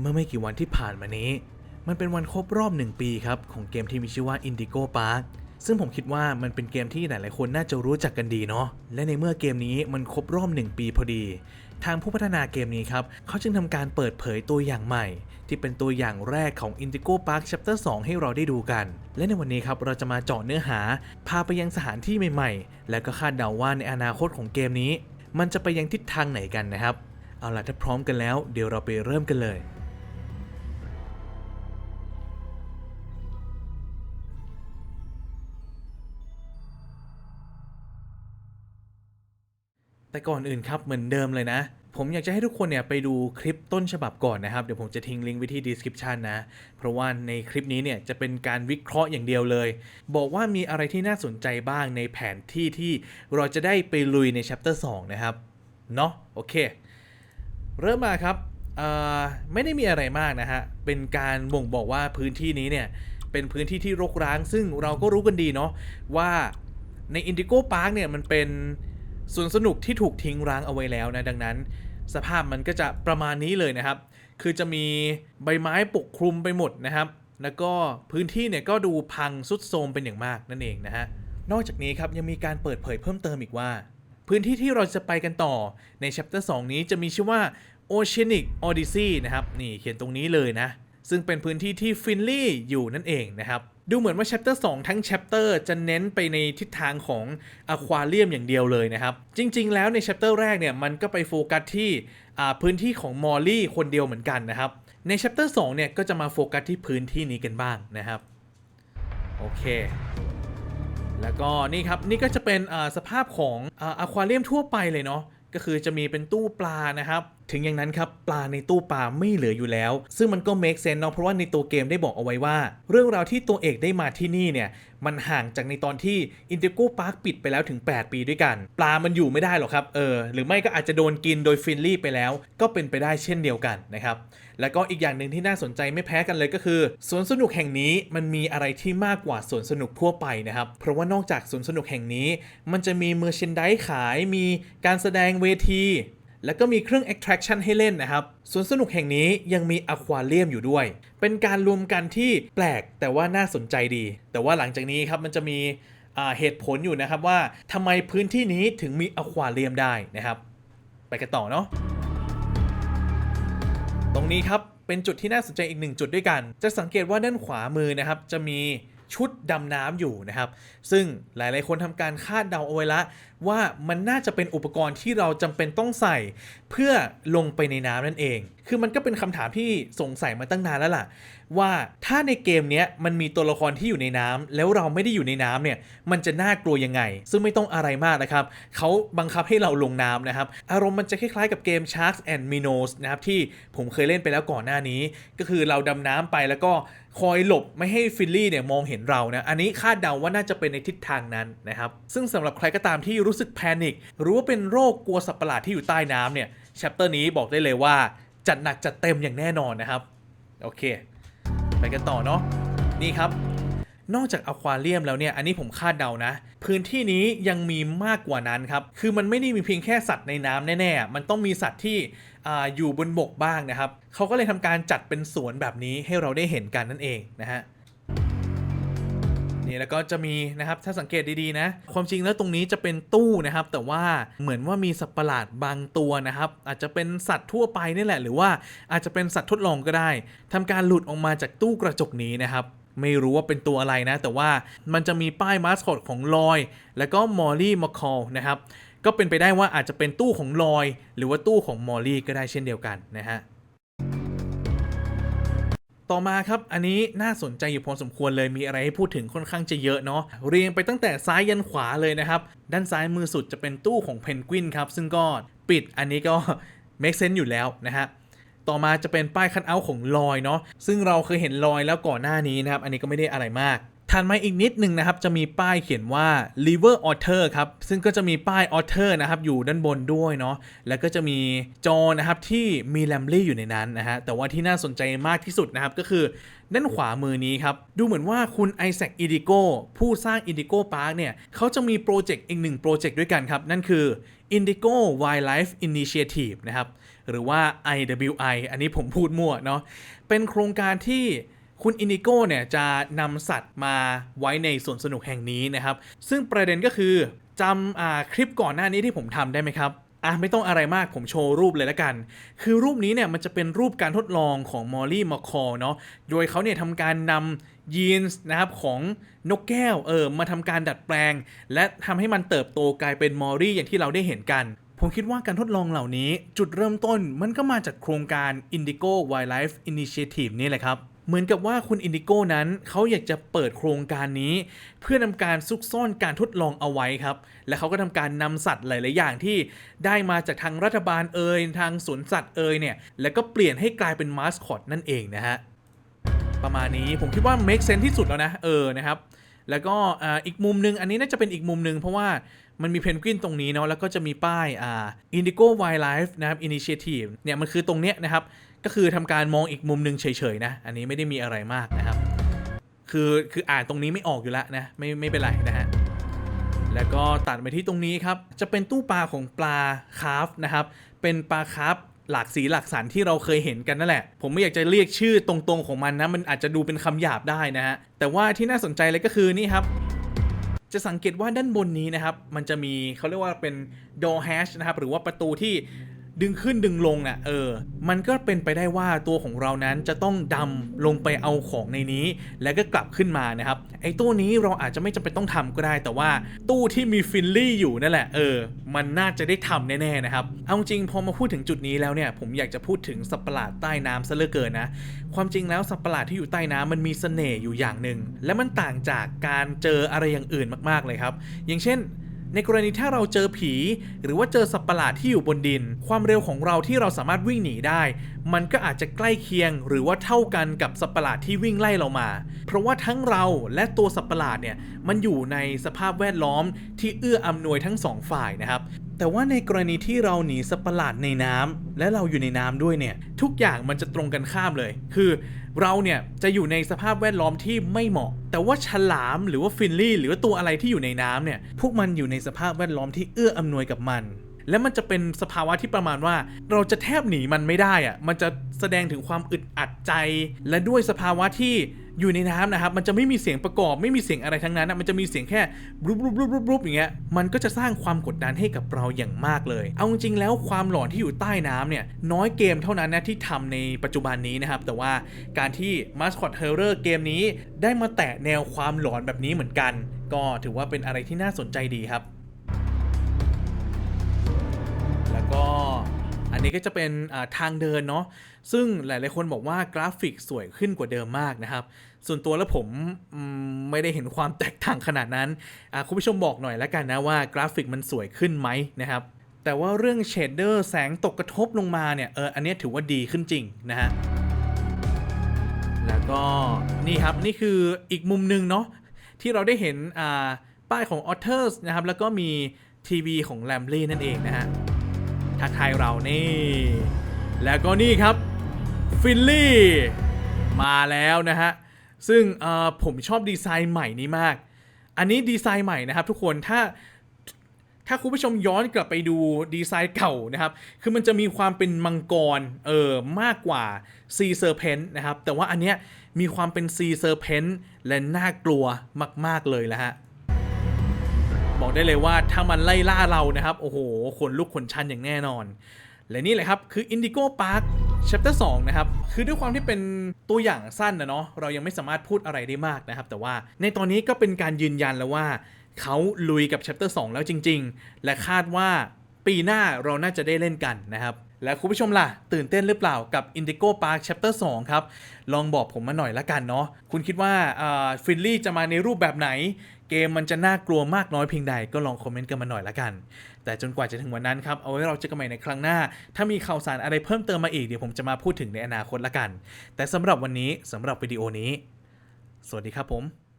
เมื่อไม่กี่วันที่ผ่านมานี้ มันเป็นวันครบรอบหนึ่งปีครับ ของเกมที่มีชื่อว่า Indigo Park ซึ่งผมคิดว่ามันเป็นเกมที่หลายๆคนน่าจะรู้จักกันดีเนาะ และในเมื่อเกมนี้มันครบรอบหนึ่งปีพอดี ทางผู้พัฒนาเกมนี้ครับ เขาจึงทำการเปิดเผยตัวอย่างใหม่ ที่เป็นตัวอย่างแรกของ Indigo Park Chapter 2 ให้เราได้ดูกัน และในวันนี้ครับเราจะมาเจาะเนื้อหา พาไปยังสถานที่ใหม่ๆ และก็คาดเดาว่าในอนาคตของเกมนี้ มันจะไปยังทิศทางไหนกันนะครับ เอาล่ะถ้าพร้อมกันแล้ว เดี๋ยวเราไปเริ่มกันเลย แต่ก่อนอื่นครับเหมือนเดิมเลยนะ ผมอยากจะให้ทุกคนเนี่ยไปดูคลิปต้นฉบับก่อนนะครับ เดี๋ยวผมจะทิ้งลิงก์ไว้ที่ description นะ เพราะว่าในคลิปนี้เนี่ยจะเป็นการวิเคราะห์อย่างเดียวเลย บอกว่ามีอะไรที่น่าสนใจบ้างในแผนที่ที่เราจะได้ไปลุยใน chapter 2 นะครับ เนาะโอเค เริ่มมาครับเอ่อไม่ได้มีอะไรมากนะฮะ เป็นการบ่งบอกว่าพื้นที่นี้เนี่ยเป็นพื้นที่ที่รกร้าง ซึ่งเราก็รู้กันดีเนาะว่าใน Indigo Park เนี่ยมันเป็น สวนสนุกที่ถูกทิ้งร้างเอาไว้แล้วนะดังนั้น สภาพมันก็จะประมาณนี้เลยนะครับ คือจะมีใบไม้ปกคลุมไปหมดนะครับ แล้วก็พื้นที่เนี่ยก็ดูพังสุดโทรมเป็นอย่างมากนั่นเองนะฮะนอกจากนี้ครับยังมีการเปิดเผยเพิ่มเติมอีกว่า พื้นที่ที่เราจะไปกันต่อใน chapter 2 นี้จะมีชื่อว่า Oceanic Odyssey นะครับนี่เขียนตรงนี้เลยนะ ซึ่งเป็นพื้นที่ที่ฟินลี่อยู่นั่นเองนะครับดูเหมือนว่า chapter 2 ทั้ง chapter จะเน้นไปในทิศทางของอควาเรียมอย่างเดียวเลยนะครับ จริงๆ แล้วใน chapter แรกเนี่ยมันก็ไปโฟกัสที่พื้นที่ของมอลลี่คนเดียวเหมือนกันนะครับ ใน chapter 2 เนี่ยก็จะมาโฟกัสที่พื้นที่นี้กันบ้างนะครับ โอเค แล้วก็นี่ครับ นี่ก็จะเป็นสภาพของอะควาเรียมทั่วไปเลยเนาะก็คือจะมีเป็นตู้ปลานะครับ ถึงอย่างนั้นครับปลาในตู้ปลาไม่เหลืออยู่แล้ว ซึ่งมันก็ make sense เนาะเพราะว่าในตัวเกมได้บอกเอาไว้ว่า เรื่องราวที่ตัวเอกได้มาที่นี่เนี่ยมันห่างจากในตอนที่ Indigo Park ปิดไปแล้วถึง 8 ปีด้วยกัน ปลามันอยู่ไม่ได้หรอกครับเออหรือไม่ก็อาจจะโดนกินโดยฟินลี่ไปแล้ว ก็เป็นไปได้เช่นเดียวกันนะครับแล้วก็อีกอย่างหนึ่งที่น่าสนใจไม่แพ้กันเลยก็คือสวนสนุกแห่งนี้มันมีอะไรที่มากกว่าสวนสนุกทั่วไปนะครับเพราะว่านอกจากสวนสนุกแห่งนี้ มันจะมีเมอร์เชนดิขายมีการแสดงเวที แล้วก็มีเครื่อง attraction ให้เล่นนะครับสวนสนุกแห่งนี้ยังมีอควาเรียมอยู่ด้วย เป็นการรวมกันที่แปลกแต่ว่าน่าสนใจดี แต่ว่าหลังจากนี้ครับมันจะมีเหตุผลอยู่นะครับว่าทำไมพื้นที่นี้ถึงมีอควาเรียมได้นะครับ ไปกันต่อเนาะตรงนี้ครับเป็นจุดที่น่าสนใจอีกหนึ่งจุดด้วยกัน จะสังเกตว่าด้านขวามือนะครับจะมี ชุดดำน้ำอยู่นะครับ ซึ่งหลายๆคนทำการคาดเดาเอาไว้ละว่ามันน่าจะเป็นอุปกรณ์ที่เราจำเป็นต้องใส่ เพื่อลงไปในน้ำนั่นเอง คือมันก็เป็นคำถามที่สงสัยมาตั้งนานแล้วล่ะ ว่าถ้าในเกมนี้มันมีตัวละครที่อยู่ในน้ำแล้วเราไม่ได้อยู่ในน้ำเนี่ยมันจะน่ากลัวยังไง ซึ่งไม่ต้องอะไรมากนะครับเขาบังคับให้เราลงน้ำนะครับ อารมณ์มันจะคล้ายๆกับเกม Sharks and Minnows นะครับที่ผมเคยเล่นไปแล้วก่อนหน้านี้ ก็คือเราดำน้ำไปแล้วก็ คอยหลบไม่ให้ฟิลลี่เนี่ยมองเห็นเรานะ อันนี้คาดเดาว่าน่าจะเป็นในทิศทางนั้นนะครับ ซึ่งสำหรับใครก็ตามที่รู้สึกแพนิคหรือว่าเป็นโรคกลัวสัตว์ประหลาดที่อยู่ใต้น้ำเนี่ยแชปเตอร์นี้บอกได้เลยว่า จัดหนักจัดเต็มอย่างแน่นอนนะครับ โอเค ไปกันต่อเนาะนี่ครับ นอกจากอควาเรียมแล้วเนี่ย อันนี้ผมคาดเดานะ พื้นที่นี้ยังมีมากกว่านั้นครับ คือมันไม่ได้มีเพียงแค่สัตว์ในน้ำแน่ๆ มันต้องมีสัตว์ที่ออยู่บนบกบ้างนะครับ เขาก็เลยทำการจัดเป็นสวนแบบนี้ให้เราได้เห็นกันนั่นเองนะฮะนี่แล้วก็จะมีนะครับถ้าสังเกตดีๆนะ ความจริงแล้วตรงนี้จะเป็นตู้นะครับ แต่ว่าเหมือนว่ามีสัตว์ประหลาดบางตัวนะครับ อาจจะเป็นสัตว์ทั่วไปนี่แหละ หรือว่าอาจจะเป็นสัตว์ทดลองก็ได้ทำการหลุดออกมาจากตู้กระจกนี้นะครับ ไม่รู้ว่าเป็นตัวอะไรนะ แต่ว่ามันจะมีป้ายมาสคอตของลอย แล้วก็มอลลี่มอคอลนะครับ ก็เป็นไปได้ว่าอาจจะเป็นตู้ของลอย หรือว่าตู้ของมอลลี่ก็ได้เช่นเดียวกันนะฮะต่อมาครับ อันนี้น่าสนใจอยู่พอสมควรเลย มีอะไรให้พูดถึงค่อนข้างจะเยอะเนาะ เรียงไปตั้งแต่ซ้ายยันขวาเลยนะครับ ด้านซ้ายมือสุดจะเป็นตู้ของเพนกวินครับ ซึ่งก็ปิด อันนี้ก็ make sense อยู่แล้วนะฮะ ต่อมาจะเป็นป้ายคัทเอาท์ของลอยเนาะซึ่งเราเคยเห็นลอยแล้วก่อนหน้านี้นะครับอันนี้ก็ไม่ได้อะไรมาก ถัดมาอีกนิดหนึ่งนะครับ จะมีป้ายเขียนว่า River Otter ครับ ซึ่งก็จะมีป้าย Otter นะครับ อยู่ด้านบนด้วยเนาะแล้วก็จะมีจอนะครับที่มีแลมลี่อยู่ในนั้นนะฮะแต่ว่าที่น่าสนใจมากที่สุดนะครับ ก็คือด้านขวามือนี้ครับ ดูเหมือนว่าคุณไอแซคอิดิโกผู้สร้าง Indigo Park เนี่ยเขาจะมีโปรเจกต์อีกหนึ่งโปรเจกต์ด้วยกันครับ นั่นคือ Indigo Wildlife Initiative นะครับ หรือว่า IWI อันนี้ผมพูดมั่วเนาะเป็นโครงการที่ คุณอินดิโก้เนี่ยจะนำสัตว์มาไว้ในสวนสนุกแห่งนี้นะครับ ซึ่งประเด็นก็คือจำอคลิปก่อนหน้านี้ที่ผมทำได้ไหมครับอะไม่ต้องอะไรมากผมโชว์รูปเลยละกัน คือรูปนี้เนี่ยมันจะเป็นรูปการทดลองของมอลลี่มอคอเนาะโดยเขาเนี่ยทำการนำยีนส์นะครับของนกแก้วเออมาทำการดัดแปลง และทำให้มันเติบโตกลายเป็นมอลลี่อย่างที่เราได้เห็นกัน ผมคิดว่าการทดลองเหล่านี้จุดเริ่มต้นมันก็มาจากโครงการ Indigo Wildlife Initiative นี่แหละครับ เหมือนกับว่าคุณอินดิโก้นั้นเขาอยากจะเปิดโครงการนี้ เพื่อนำการซุกซ่อนการทดลองเอาไว้ครับ และเขาก็ทำการนำสัตว์หลาย ๆ อย่างที่ได้มาจากทางรัฐบาลเอ่ยทางสวนสัตว์เอ่ยเนี่ยแล้วก็เปลี่ยนให้กลายเป็นมาสคอตนั่นเองนะฮะประมาณนี้ผมคิดว่า make sense ที่สุดแล้วนะเออนะครับแล้วก็อีกมุมหนึ่งอันนี้น่าจะเป็นอีกมุมหนึ่งเพราะว่ามันมีเพนกวินตรงนี้เนาะแล้วก็จะมีป้ายอ่า Indigo Wildlife นะครับ Initiative เนี่ยมันคือตรงเนี้ยนะครับ ก็คือทำการมองอีกมุมหนึ่งเฉยๆนะ อันนี้ไม่ได้มีอะไรมากนะครับ คือคืออ่านตรงนี้ไม่ออกอยู่แล้วนะไม่ไม่เป็นไรนะฮะแล้วก็ตัดไปที่ตรงนี้ครับ จะเป็นตู้ปลาของปลาคาร์ฟนะครับ เป็นปลาคาร์ฟหลากสีหลากสันที่เราเคยเห็นกันนั่นแหละ ผมไม่อยากจะเรียกชื่อตรงๆของมันนะ มันอาจจะดูเป็นคำหยาบได้นะฮะ แต่ว่าที่น่าสนใจเลยก็คือนี่ครับ จะสังเกตว่าด้านบนนี้นะครับ มันจะมีเขาเรียกว่าเป็น door hash นะครับ หรือว่าประตูที่ ดึงขึ้นดึงลงอะเออ มันก็เป็นไปได้ว่าตัวของเรานั้นจะต้องดำลงไปเอาของในนี้ แล้วก็กลับขึ้นมานะครับ ไอ้ตู้นี้เราอาจจะไม่จำเป็นต้องทำก็ได้ แต่ว่าตู้ที่มีฟินลี่อยู่นั่นแหละเออ มันน่าจะได้ทำแน่ๆนะครับ เอาจริงพอมาพูดถึงจุดนี้แล้วเนี่ย ผมอยากจะพูดถึงสัตว์ประหลาดใต้น้ำซะเหลือเกินนะ ความจริงแล้วสัตว์ประหลาดที่อยู่ใต้น้ำมันมีเสน่ห์อยู่อย่างหนึ่งและมันต่างจากการเจออะไรอย่างอื่นมากๆเลยครับ อย่างเช่น ในกรณีถ้าเราเจอผี หรือว่าเจอสัตว์ประหลาดที่อยู่บนดิน ความเร็วของเราที่เราสามารถวิ่งหนีได้ มันก็อาจจะใกล้เคียง หรือว่าเท่ากันกับสัตว์ประหลาดที่วิ่งไล่เรามา เพราะว่าทั้งเราและตัวสัตว์ประหลาดเนี่ยมันอยู่ในสภาพแวดล้อมที่เอื้ออำนวยทั้งสองฝ่ายนะครับ แต่ว่าในกรณีที่เราหนีสัตว์ประหลาดในน้ำและเราอยู่ในน้ำด้วยเนี่ย ทุกอย่างมันจะตรงกันข้ามเลย คือเราเนี่ยจะอยู่ในสภาพแวดล้อมที่ไม่เหมาะ แต่ว่าฉลามหรือว่าฟินลี่ หรือว่าตัวอะไรที่อยู่ในน้ำเนี่ย พวกมันอยู่ในสภาพแวดล้อมที่เอื้ออำนวยกับมัน และมันจะเป็นสภาวะที่ประมาณว่า เราจะแทบหนีมันไม่ได้อะมันจะแสดงถึงความอึดอัดใจ และด้วยสภาวะที่อยู่ในน้ำนะครับ มันจะไม่มีเสียงประกอบ ไม่มีเสียงอะไรทั้งนั้นนะมันจะมีเสียงแค่รูปรูปรูปรูปรูปอย่างเงี้ย มันก็จะสร้างความกดดันให้กับเราอย่างมากเลย เอาจริงๆแล้วความหลอนที่อยู่ใต้น้ำเนี่ย น้อยเกมเท่านั้นนะที่ทำในปัจจุบันนี้นะครับ แต่ว่าการที่ Mascot Horror เกมนี้ ได้มาแตะแนวความหลอนแบบนี้เหมือนกัน ก็ถือว่าเป็นอะไรที่น่าสนใจดีครับ ก็อันนี้ก็จะเป็นทางเดินเนาะซึ่งหลายๆคนบอกว่ากราฟิกสวยขึ้นกว่าเดิมมากนะครับ ส่วนตัวแล้วผมไม่ได้เห็นความแตกต่างขนาดนั้นคุณผู้ชมบอกหน่อยแล้วกันนะว่ากราฟิกมันสวยขึ้นไหมนะครับแต่ว่าเรื่องเชดเดอร์แสงตกกระทบลงมาเนี่ยเอออันนี้ถือว่าดีขึ้นจริงนะฮะแล้วก็นี่ครับนี่คืออีกมุมหนึ่งเนาะที่เราได้เห็นป้ายของ Otters นะครับแล้วก็มีทีวีของ l a m b l y นั่นเองนะฮะ ทักทายเรานี่ แล้วก็นี่ครับฟินลี่มาแล้วนะฮะ ซึ่งผมชอบดีไซน์ใหม่นี้มาก อันนี้ดีไซน์ใหม่นะครับทุกคนถ้าถ้าคุณผู้ชมย้อนกลับไปดูดีไซน์เก่านะครับ คือมันจะมีความเป็นมังกร เออ มากกว่าซีเซอร์เพนนะครับ แต่ว่าอันเนี้ยมีความเป็นซีเซอร์เพนและน่ากลัวมาก ๆ เลยแหละฮะ บอกได้เลยว่าถ้ามันไล่ล่าเรานะครับ โอ้โหขนลุกขนชันอย่างแน่นอน และนี่แหละครับ คือ Indigo Park Chapter 2 นะครับ คือด้วยความที่เป็นตัวอย่างสั้นนะเนาะเรายังไม่สามารถพูดอะไรได้มากนะครับ แต่ว่าในตอนนี้ก็เป็นการยืนยันแล้วว่าเขาลุยกับ Chapter 2 แล้วจริง ๆ และคาดว่าปีหน้าเราน่าจะได้เล่นกันนะครับ แล้วคุณผู้ชมล่ะ ตื่นเต้นหรือเปล่ากับ Indigo Park Chapter 2 ครับ ลองบอกผมมาหน่อยละกันเนาะคุณคิดว่าฟินลี่จะมาในรูปแบบไหน เกมมันจะน่ากลัวมากน้อยเพียงใดก็ลองคอมเมนต์กันมาหน่อยละกัน แต่จนกว่าจะถึงวันนั้นครับ เอาไว้เราจอกันใหม่ในครั้งหน้า ถ้ามีข่าวสารอะไรเพิ่มเติมมาอีกเดี๋ยวผมจะมาพูดถึงในอนาคตละกัน แต่สำหรับวันนี้สำหรับวิดีโอนี้ สวัสดีครับผม